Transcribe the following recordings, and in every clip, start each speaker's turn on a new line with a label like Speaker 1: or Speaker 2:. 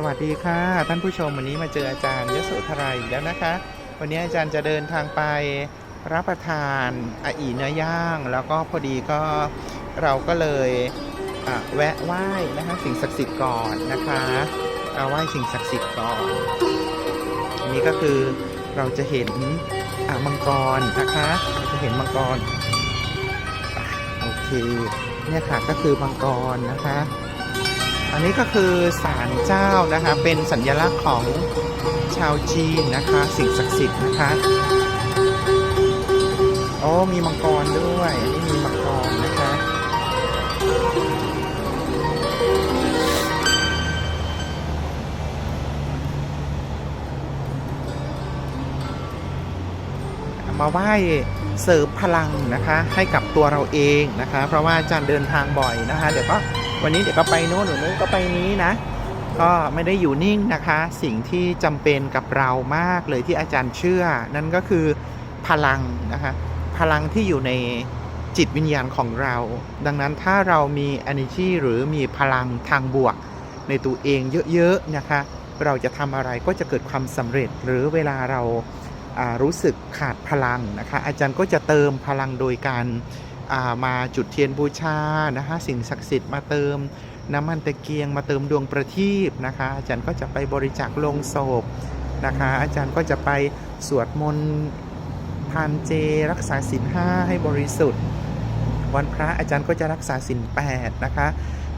Speaker 1: สวัสดีค่ะ ท่านผู้ชมวันนี้มาเจออาจารย์ยโสธราอีกแล้วนะคะ วันนี้อาจารย์จะเดินทางไปรับประทานอาอีเนื้อย่างแล้วก็พอดีก็เราก็เลยอะแวะไหว้นะคะสิ่งศักดิ์สิทธิ์ก่อนนะคะเอาไหว้สิ่งศักดิ์สิทธิ์ก่อนอันนี้ก็คือเราจะเห็นอะมังกรนะคะจะเห็นมังกรอโอเคเนี่ยค่ะก็คือมังกรนะคะ อันนี้ก็คือศาลเจ้านะคะ เป็นสัญลักษณ์ของชาวจีนนะคะ สิ่งศักดิ์สิทธิ์นะคะโอ้มีมังกรด้วย อันนี้มีมังกรนะคะ มาไหว้เสริมพลังนะคะ ให้กับตัวเราเองนะคะ เพราะว่าอาจารย์เดินทางบ่อยนะคะ เดี๋ยวก็ วันนี้เดี๋ยวก็ไปโน่นหรือนู้นก็ไปนี้นะ ก็ไม่ได้อยู่นิ่งนะคะ สิ่งที่จำเป็นกับเรามากเลยที่อาจารย์เชื่อ นั่นก็คือพลังนะคะ พลังที่อยู่ในจิตวิญญาณของเรา ดังนั้นถ้าเรามี energy หรือมีพลังทางบวก ในตัวเองเยอะๆนะคะ เราจะทำอะไรก็จะเกิดความสำเร็จ หรือเวลาเรารู้สึกขาดพลังนะคะ อาจารย์ก็จะเติมพลังโดยการ มาจุดเทียนบูชานะคะสิ่งศักดิ์สิทธิ์มาเติมน้ำมันตะเกียงมาเติมดวงประทีปนะคะ อาจารย์ก็จะไปบริจาคลงศพนะคะ อาจารย์ก็จะไปสวดมนต์ทานเจรักษาศีลห้าให้บริสุทธิ์ วันพระอาจารย์ก็จะรักษาศีลแปดนะคะ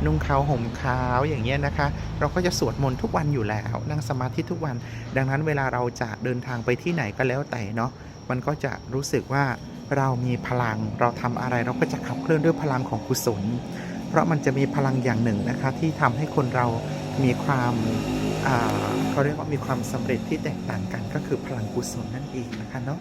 Speaker 1: นุ่งขาวห่มขาวอย่างเงี้ยนะคะ เราก็จะสวดมนต์ทุกวันอยู่แล้ว นั่งสมาธิทุกวัน ดังนั้นเวลาเราจะเดินทางไปที่ไหนก็แล้วแต่เนาะมันก็จะรู้สึกว่า เรามีพลังเราทำอะไรเราก็จะขับเคลื่อนด้วยพลังของกุศล เพราะมันจะมีพลังอย่างหนึ่งนะคะ ที่ทำให้คนเรามีความเขาเรียกว่ามีความสำเร็จที่แตกต่างกันก็คือพลังกุศลนั่นเองนะคะเนาะ